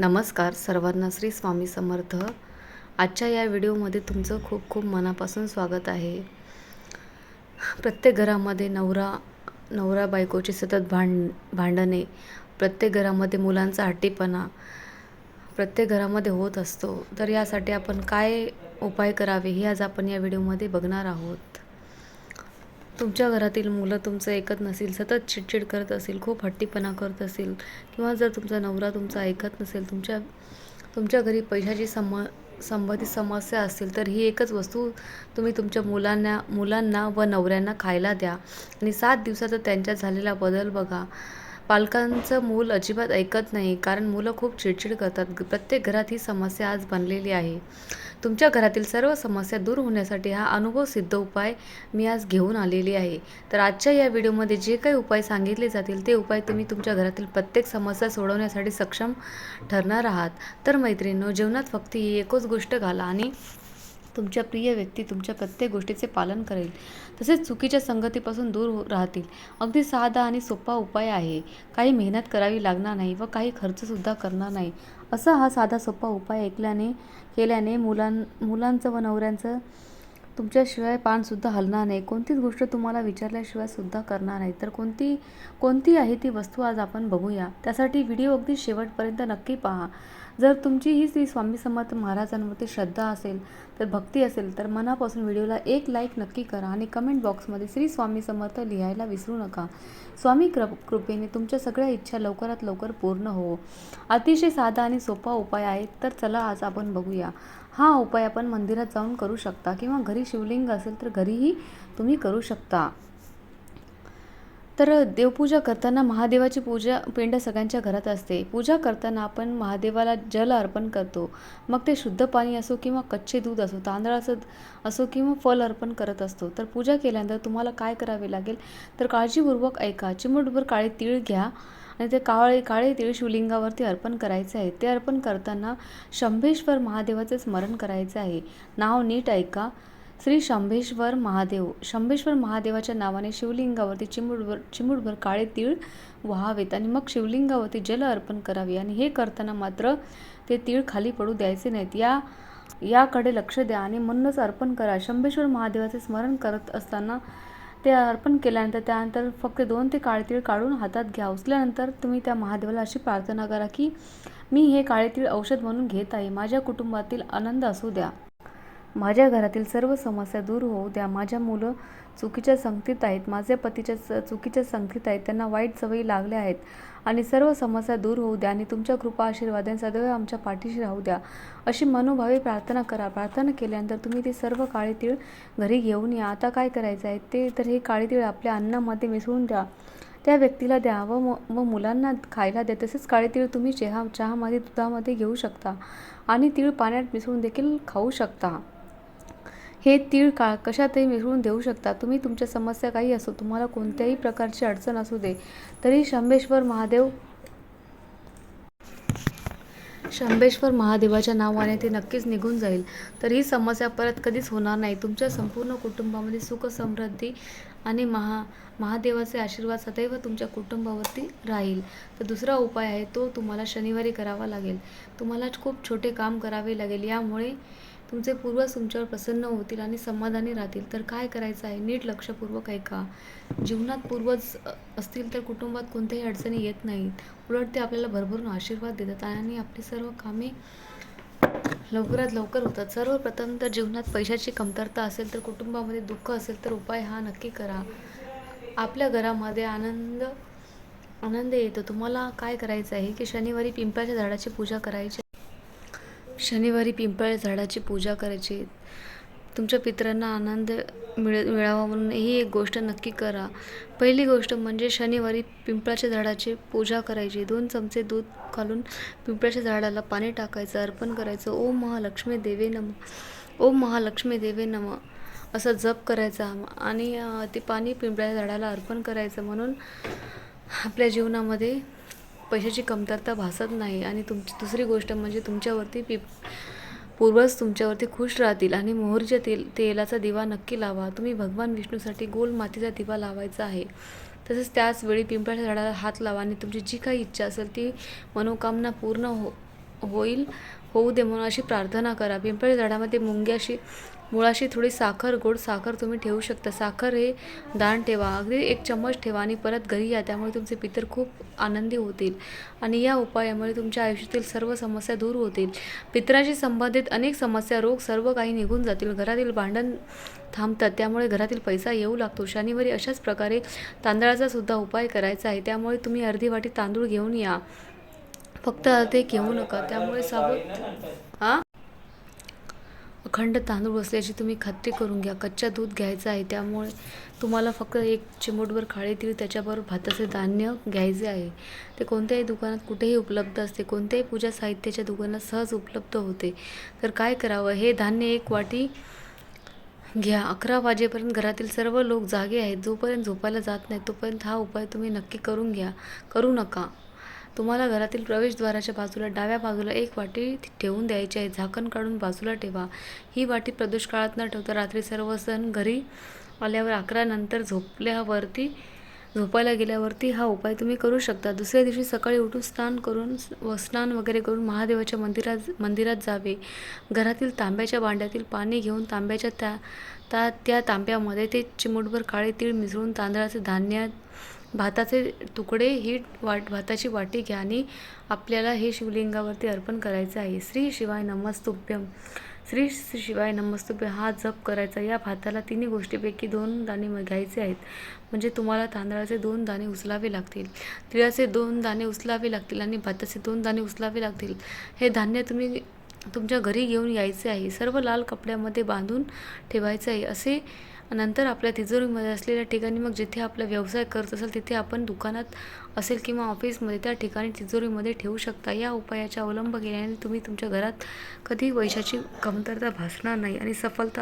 नमस्कार सर्वांना श्री स्वामी समर्थ. आजच्या या व्हिडिओमध्ये तुमचं खूप खूप मनापासून स्वागत आहे. प्रत्येक घरामध्ये नवरा नवरा बायकोची सतत भांड भांडणे प्रत्येक घरामध्ये मुलांचा हट्टीपणा प्रत्येक घरामध्ये होत असतो. तर यासाठी आपण काय उपाय करावे हे आज आपण या व्हिडिओमध्ये बघणार आहोत. तुमच्या घरातील मुलं तुमचं ऐकत नसेल सतत चिडचिड करत असेल खूप हट्टीपणा करत असेल किंवा जर तुमचा नवरा तुमचा ऐकत नसेल तुमच्या तुमच्या घरी पैशाची सम संबंधित समस्या असेल तर ही एकच वस्तू तुम्ही तुमच्या मुलांना मुलांना व नवऱ्यांना खायला द्या. आणि सात दिवसाचा त्यांच्यात झालेला बदल बघा. पालकांचं मूल अजिबात ऐकत नाही कारण मुलं खूप चिडचिड करतात. प्रत्येक घरात ही समस्या आज बनलेली आहे. तुमच्या घरातील सर्व समस्या दूर होण्यासाठी हा अनुभव सिद्ध उपाय मी आज घेऊन आलेली आहे. तर आजच्या या व्हिडिओमध्ये जे काही उपाय सांगितले जातील ते उपाय तुम्ही तुमच्या घरातील प्रत्येक समस्या सोडवण्यासाठी सक्षम ठरणार आहात. तर मैत्रिणींनो जीवनात फक्त ही एकच गोष्ट घाला आणि तुमच्या प्रिय व्यक्ती तुमच्या प्रत्येक गोष्टीचे पालन करेल. तसेच चुकीच्या संगतीपासून दूर हो- राहतील. अगदी साधा आणि सोपा उपाय आहे. काही मेहनत करावी लागणार नाही व काही खर्चसुद्धा करणार नाही. असा हा साधा सोपा उपाय ऐकल्याने केल्याने मुलां मुलांचं व नवऱ्यांचं तुमच्याशिवाय पानसुद्धा हलणार नाही. कोणतीच गोष्ट तुम्हाला विचारल्याशिवाय सुद्धा करणार नाही. तर कोणती कोणती आहे ती वस्तू आज आपण बघूया. त्यासाठी व्हिडिओ अगदी शेवटपर्यंत नक्की पहा. जर तुमची ही श्री स्वामी समर्थ महाराजांवरती श्रद्धा असेल तर भक्ती असेल तर मनापासून व्हिडिओला एक लाईक नक्की करा आणि कमेंट बॉक्समध्ये श्री स्वामी समर्थ लिहायला विसरू नका. स्वामी कृप कृपेने तुमच्या सगळ्या इच्छा लवकरात लवकर पूर्ण हो. अतिशय साधा आणि सोपा उपाय आहे तर चला आज आपण बघूया. हा उपाय आपण मंदिरात जाऊन करू शकता किंवा घरी शिवलिंग असेल तर घरीही तुम्ही करू शकता. तर देवपूजा करताना महादेवाची पूजा पिंड सगळ्यांच्या घरात असते. पूजा करताना आपण महादेवाला जल अर्पण करतो. मग ते शुद्ध पाणी असो किंवा कच्चे दूध असो तांदळाचं असो किंवा फल अर्पण करत असतो. तर पूजा केल्यानंतर तुम्हाला काय करावे लागेल? तर काळजीपूर्वक ऐका. चिमूटभर काळे तीळ घ्या आणि ते काळे काळे तीळ शिवलिंगावरती अर्पण करायचे आहे. ते अर्पण करताना शंभेश्वर महादेवाचे स्मरण करायचे आहे. नाव नीट ऐका. श्री शंभेश्वर महादेव. शंभेश्वर महादेवाच्या नावाने शिवलिंगावरती चिमुडभर चिमुडभर काळे तीळ व्हावेत आणि मग शिवलिंगावरती जल अर्पण करावे आणि हे करताना मात्र ते तीळ खाली पडू द्यायचे नाहीत. या याकडे लक्ष द्या आणि म्हणूनच अर्पण करा. शंभेश्वर महादेवाचे स्मरण करत असताना ते अर्पण केल्यानंतर त्यानंतर फक्त दोन ते काळे तीळ काढून हातात घ्या. उचल्यानंतर तुम्ही त्या महादेवाला अशी प्रार्थना करा की मी हे काळे तीळ औषध म्हणून घेत आहे. माझ्या कुटुंबातील आनंद असू द्या. माझ्या घरातील सर्व समस्या दूर होऊ द्या. माझ्या मुलं चुकीच्या संगतीत आहेत. माझे पतीच्या स चुकीच्या संगतीत आहेत. त्यांना वाईट सवयी लागल्या आहेत. आणि सर्व समस्या दूर होऊ द्या आणि तुमच्या कृपा आशीर्वादाने सदैव आमच्या पाठीशी राहू द्या. अशी मनोभावे प्रार्थना करा. प्रार्थना केल्यानंतर तुम्ही ते सर्व काळे तीळ घरी घेऊन या. आता काय करायचं आहे ते तर हे काळे तीळ आपल्या अन्नामध्ये मिसळून द्या. त्या व्यक्तीला द्या व व मुलांना खायला द्या. तसेच काळे तीळ तुम्ही चहा चहामध्ये दुधामध्ये घेऊ शकता. आणि तीळ पाण्यात मिसळून देखील खाऊ शकता. हे तीळ का? कशातही मिसळून देऊ शकता. तुम्ही तुमच्या समस्या काही असो तुम्हाला कोणत्याही प्रकारची अडचण असू दे तरी शंभेश्वर महादेव शंभेश्वर महादेवाच्या नावाने ते नक्कीच निघून जाईल. तर ही समस्या परत कधीच होणार नाही. तुमच्या संपूर्ण कुटुंबामध्ये सुख समृद्धी आणि महा महादेवाचे आशीर्वाद सदैव तुमच्या कुटुंबावरती राहील. तर दुसरा उपाय आहे तो तुम्हाला शनिवारी करावा लागेल. तुम्हाला खूप छोटे काम करावे लागेल. यामुळे तुमचे पूर्वज तुमच्यावर प्रसन्न होतील आणि समाधानी राहतील. तर काय करायचं आहे? नीट लक्षपूर्वक ऐका. जीवनात पूर्वज असतील तर कुटुंबात कोणत्याही अडचणी येत नाहीत. उलट ते आपल्याला भरभरून आशीर्वाद देतात आणि आपली सर्व कामे लवकरात लवकर होतात. सर्वप्रथम तर जीवनात पैशाची कमतरता असेल तर कुटुंबामध्ये दुःख असेल तर उपाय हा नक्की करा. आपल्या घरामध्ये आनंद आनंद येतो. तुम्हाला काय करायचं आहे? की शनिवारी पिंपळाच्या झाडाची पूजा करायची शनिवारी पिंपळ झाडाची पूजा करायची. तुमच्या पितरांना आनंद मिळ मिळावा म्हणून ही एक गोष्ट नक्की करा. पहिली गोष्ट म्हणजे शनिवारी पिंपळाच्या झाडाची पूजा करायची. दोन चमचे दूध घालून पिंपळाच्या झाडाला पाणी टाकायचं अर्पण करायचं. ओम महालक्ष्मी देवे नम ओम महालक्ष्मी देवे नम असं जप करायचा. आणि ते पाणी पिंपळाच्या झाडाला अर्पण करायचं म्हणून आपल्या जीवनामध्ये पैशाची कमतरता भासत नाही आणि तुमची दुसरी गोष्ट म्हणजे तुमच्यावरती पि पूर्वज तुमच्यावरती खुश राहतील आणि मोहरीच्या तेल तेलाचा दिवा नक्की लावा. तुम्ही भगवान विष्णूसाठी गोल मातीचा दिवा लावायचा आहे. तसेच त्याच वेळी पिंपळाच्या झाडाला हात लावा आणि तुमची जी काही इच्छा असेल ती मनोकामना पूर्ण हो होईल होऊ दे म्हणून अशी प्रार्थना करा. पिंपळ झाडामध्ये मुंग्याशी मुळाशी थोडी साखर गोड साखर तुम्ही ठेवू शकता. साखर हे दान ठेवा. अगदी एक चम्मच ठेवा आणि परत घरी या. त्यामुळे तुमचे पितर खूप आनंदी होतील आणि या उपायामुळे तुमच्या आयुष्यातील सर्व समस्या दूर होतील. पितराशी संबंधित अनेक समस्या रोग सर्व काही निघून जातील. घरातील भांडण थांबतात. त्यामुळे घरातील पैसा येऊ लागतो. शनिवारी अशाच प्रकारे तांदळाचा सुद्धा उपाय करायचा आहे. त्यामुळे तुम्ही अर्धी वाटी तांदूळ घेऊन या. फक्त अर्धे घेऊ नका. त्यामुळे साबूत हां अखंड तांदूळ असल्याची तुम्ही खात्री करून घ्या. कच्चा दूध घ्यायचं आहे त्यामुळे तुम्हाला फक्त एक चिमूटभर काळे तीळ त्याच्याबरोबर भाताचे धान्य घ्यायचे आहे. ते कोणत्याही दुकानात कुठेही उपलब्ध असते. कोणत्याही पूजा साहित्याच्या दुकानात सहज उपलब्ध होते. तर काय करावं? हे धान्य एक वाटी घ्या. अकरा वाजेपर्यंत घरातील सर्व लोक जागे आहेत. जोपर्यंत झोपायला जात नाही तोपर्यंत हा उपाय तुम्ही नक्की करून घ्या. करू नका. तुम्हाला घरातील प्रवेशद्वाराच्या बाजूला डाव्या बाजूला एक वाटी ठेवून द्यायची आहे. झाकण काढून बाजूला ठेवा. ही वाटी प्रदोष काळात न ठेवता रात्री सर्वजण घरी आल्यावर अकरा नंतर झोपल्यावरती झोपायला गेल्यावरती हा उपाय तुम्ही करू शकता. दुसऱ्या दिवशी सकाळी उठून स्नान करून व स्नान वगैरे करून महादेवाच्या मंदिरात मंदिरात जावे. घरातील तांब्याच्या भांड्यातील पाणी घेऊन तांब्याच्या त्या त्या त्या तांब्यामध्ये ते चिमूटभर काळे तीळ मिसळून तांदळाचे धान्य भाताचे तुकडे ही वाट भाताची वाटी घ्या आणि आपल्याला हे शिवलिंगावरती अर्पण करायचं आहे. श्री शिवाय नमस्तुभ्यम. श्री श्री शिवाय नमस्तुभ्य हा जप करायचा. या भाताला तिन्ही गोष्टीपैकी दोन दाणे घ्यायचे आहेत. म्हणजे तुम्हाला तांदळाचे दोन दाणे उचलावे लागतील तिळाचे दोन दाणे उचलावे लागतील आणि भाताचे दोन दाणे उचलावे लागतील. हे धान्य तुम्ही तुमच्या घरी घेऊन यायचे आहे. सर्व लाल कपड्यामध्ये बांधून ठेवायचं आहे. असे नंतर आपल्या तिजोरीमध्ये असलेल्या ठिकाणी मग जिथे आपला व्यवसाय करत असेल तिथे आपण दुकानात असेल किंवा ऑफिसमध्ये त्या ठिकाणी तिजोरीमध्ये ठेवू शकता. या उपायाचा अवलंब केल्याने तुम्ही तुमच्या घरात कधी पैशाची कमतरता भासणार नाही आणि सफलता